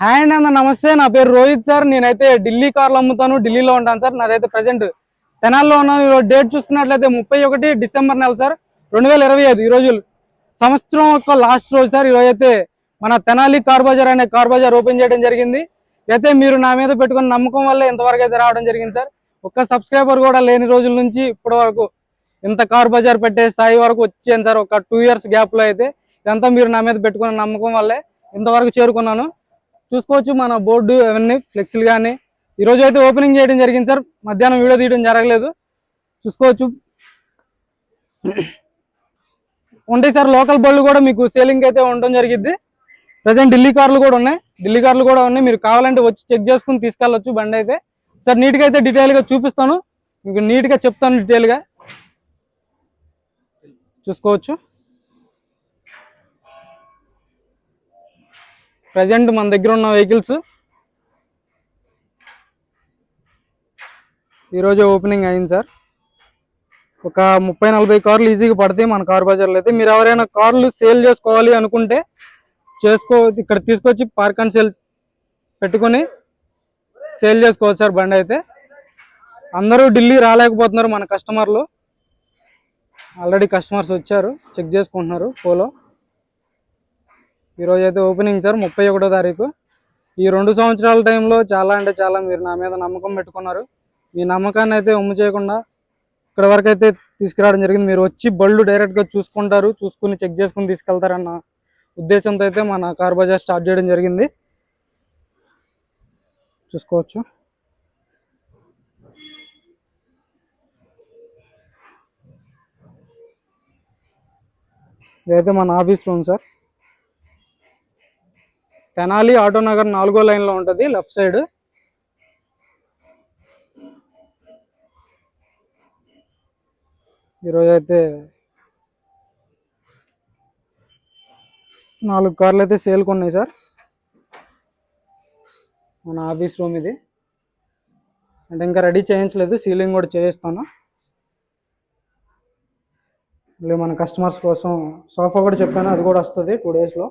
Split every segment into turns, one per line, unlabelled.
Hi అండి అన్న నమస్తే. నా పేరు రోహిత్ సార్. నేనైతే ఢిల్లీ కార్లు అమ్ముతాను. ఢిల్లీలో ఉంటాను సార్. నాదైతే ప్రజెంట్ తెనాల్లో ఉన్నాను. ఈరోజు డేట్ చూసుకున్నట్లయితే ముప్పై ఒకటి డిసెంబర్ నెల సార్. రెండు వేల ఇరవై ఐదు ఈ రోజు సంవత్సరం యొక్క లాస్ట్ రోజు సార్. ఈరోజు అయితే మన తెనాలి కార్ బజార్ అనే కార్ బజార్ ఓపెన్ చేయడం జరిగింది. అయితే మీరు నా మీద పెట్టుకున్న నమ్మకం వల్ల ఇంతవరకు అయితే రావడం జరిగింది సార్. ఒక్క సబ్స్క్రైబర్ కూడా లేని రోజుల నుంచి ఇప్పటి వరకు ఇంత కార్ బజార్ పెట్టే స్థాయి వరకు వచ్చాను సార్. ఒక టూ ఇయర్స్ గ్యాప్లో అయితే. ఇదంతా మీరు నా మీద పెట్టుకున్న నమ్మకం వల్లే ఇంతవరకు చేరుకున్నాను. చూసుకోవచ్చు మన బోర్డు అవన్నీ ఫ్లెక్సీలు కానీ ఈరోజు అయితే ఓపెనింగ్ చేయడం జరిగింది సార్. మధ్యాహ్నం వీడియో తీయడం జరగలేదు. చూసుకోవచ్చు. ఉంటాయి సార్ లోకల్ బళ్ళు కూడా మీకు సేలింగ్ అయితే ఉండడం జరిగింది ప్రజెంట్ ఢిల్లీ కార్లు కూడా ఉన్నాయి. ఢిల్లీ కార్లు కూడా ఉన్నాయి. మీరు కావాలంటే వచ్చి చెక్ చేసుకుని తీసుకెళ్ళొచ్చు బండి అయితే. సార్ నీట్గా అయితే డీటెయిల్గా చూపిస్తాను. మీకు నీట్గా చెప్తాను డీటెయిల్గా చూసుకోవచ్చు. ప్రజెంట్ మన దగ్గర ఉన్న వెహికల్స్. ఈరోజు ఓపెనింగ్ అయింది సార్. ఒక ముప్పై నలభై కార్లు ఈజీగా పడతాయి మన కార్ బజార్లో అయితే. మీరు ఎవరైనా కార్లు సేల్ చేసుకోవాలి అనుకుంటే చేసుకో ఇక్కడ తీసుకొచ్చి పార్క్ అండ్ సేల్ పెట్టుకొని సేల్ చేసుకోవచ్చు సార్ బండి అయితే. అందరూ ఢిల్లీ రాలేకపోతున్నారు మన కస్టమర్లు. ఆల్రెడీ కస్టమర్స్ వచ్చారు. చెక్ చేసుకుంటున్నారు. పోలో. ఈరోజు అయితే ఓపెనింగ్ సార్ ముప్పై ఒకటో తారీఖు. ఈ రెండు సంవత్సరాల టైంలో చాలా అంటే చాలా మీరు నా మీద నమ్మకం పెట్టుకున్నారు. మీ నమ్మకాన్ని అయితే ఉమ్ము చేయకుండా ఇక్కడ వరకు అయితే తీసుకురావడం జరిగింది. మీరు వచ్చి బళ్ళు డైరెక్ట్గా చూసుకుంటారు చూసుకుని చెక్ చేసుకుని తీసుకెళ్తారన్న ఉద్దేశంతో అయితే మన కార్ బజార్ స్టార్ట్ చేయడం జరిగింది. చూసుకోవచ్చు. ఇదైతే మన office room sir. Tenali auto Nagar నాలుగో లైన్లో ఉంటుంది లెఫ్ట్ సైడ్. ఈరోజు అయితే నాలుగు కార్లు అయితే సేల్కి ఉన్నాయి సార్. మన ఆఫీస్ రూమ్ ఇది. అంటే ఇంకా రెడీ చేయించలేదు సీలింగ్ కూడా చేయిస్తాను. మళ్ళీ మన కస్టమర్స్ కోసం సోఫా కూడా చెప్పాను అది కూడా వస్తుంది టూ డేస్లో.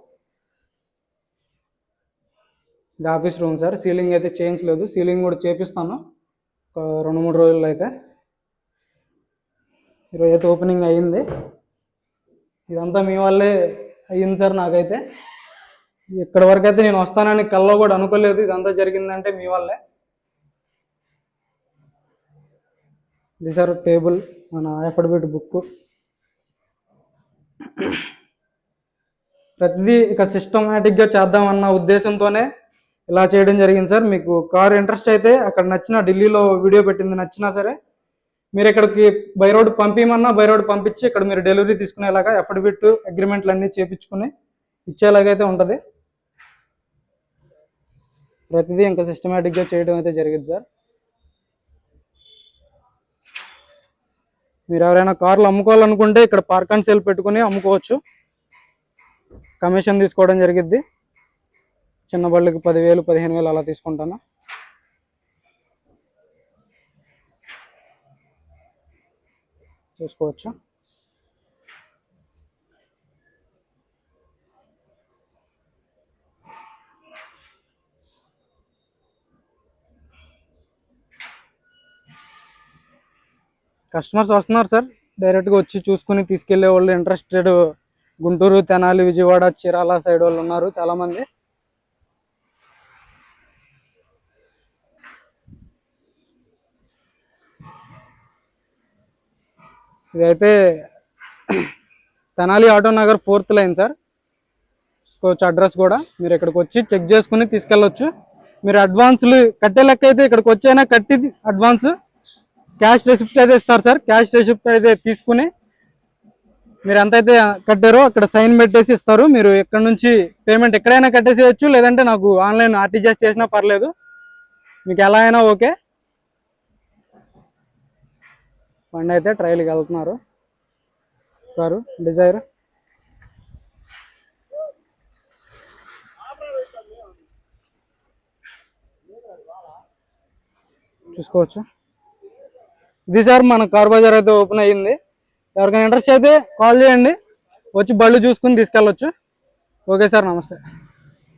ఇది ఆఫీస్ రూమ్ సార్. సీలింగ్ అయితే చేయించలేదు. సీలింగ్ కూడా చేపిస్తాను. ఒక రెండు మూడు రోజుల్లో అయితే. ఈరోజు అయితే ఓపెనింగ్ అయ్యింది ఇదంతా మీ వల్లే అయ్యింది సార్ నాకైతే. ఇక్కడ వరకు అయితే నేను వస్తానని కల్లో కూడా అనుకోలేదు. ఇదంతా జరిగిందంటే మీ వల్లే. ఇది సార్ టేబుల్ మన ఎఫడబిట్ బుక్ ప్రతిదీ ఇక సిస్టమేటిక్గా చేద్దామన్న ఉద్దేశంతోనే ఇలా చేయడం జరిగింది సార్. మీకు కార్ ఇంట్రెస్ట్ అయితే అక్కడ నచ్చిన ఢిల్లీలో వీడియో పెట్టింది నచ్చినా సరే మీరు ఇక్కడికి బై రోడ్ పంపించమన్నా బై రోడ్ పంపించి ఇక్కడ మీరు డెలివరీ తీసుకునేలాగా అఫిడవిట్ అగ్రిమెంట్లు అన్నీ చేపించుకుని ఇచ్చేలాగైతే ఉంటుంది. ప్రతిదీ ఇంకా సిస్టమేటిక్గా చేయడం అయితే జరిగింది సార్. మీరు ఎవరైనా కార్లు అమ్ముకోవాలనుకుంటే ఇక్కడ పార్క్ అండ్ సేల్ పెట్టుకుని అమ్ముకోవచ్చు. కమిషన్ తీసుకోవడం జరిగిద్ది. చిన్న బళ్ళకి పదివేలు పదిహేను వేలు అలా తీసుకుంటాను? చూసుకోవచ్చు? కస్టమర్స్ వస్తున్నారు సార్. డైరెక్ట్గా వచ్చి చూసుకుని తీసుకెళ్ళే వాళ్ళు ఇంట్రెస్టెడ్ గుంటూరు తెనాలి విజయవాడ చీరాల సైడ్ వాళ్ళు ఉన్నారు చాలామంది. ఇదైతే Tenali auto Nagar fourth line sir. చూసుకోవచ్చు అడ్రస్ కూడా మీరు ఇక్కడికి వచ్చి చెక్ చేసుకుని తీసుకెళ్ళొచ్చు. మీరు అడ్వాన్స్లు కట్టే లెక్క అయితే ఇక్కడికి వచ్చైనా కట్టి అడ్వాన్స్ క్యాష్ రెసిప్ట్ అయితే ఇస్తారు సార్. క్యాష్ రెసిప్ట్ అయితే తీసుకుని మీరు ఎంత అయితే కట్టారో అక్కడ సైన్ పెట్టేసి ఇస్తారు. మీరు ఇక్కడ నుంచి పేమెంట్ ఎక్కడైనా కట్టేసేయచ్చు. లేదంటే నాకు ఆన్లైన్ ఆర్టీజీఎస్ చేసినా పర్లేదు. మీకు ఎలా అయినా ఓకే బండి అయితే ట్రయల్కి వెళ్తున్నారు. Car Dzire. చూసుకోవచ్చు. ఇది సార్ మన కార్ బజార్ అయితే ఓపెన్ అయ్యింది. ఎవరికైనా ఇంట్రెస్ట్ అయితే కాల్ చేయండి. వచ్చి బళ్ళు చూసుకుని తీసుకెళ్ళొచ్చు. ఓకే సార్ నమస్తే.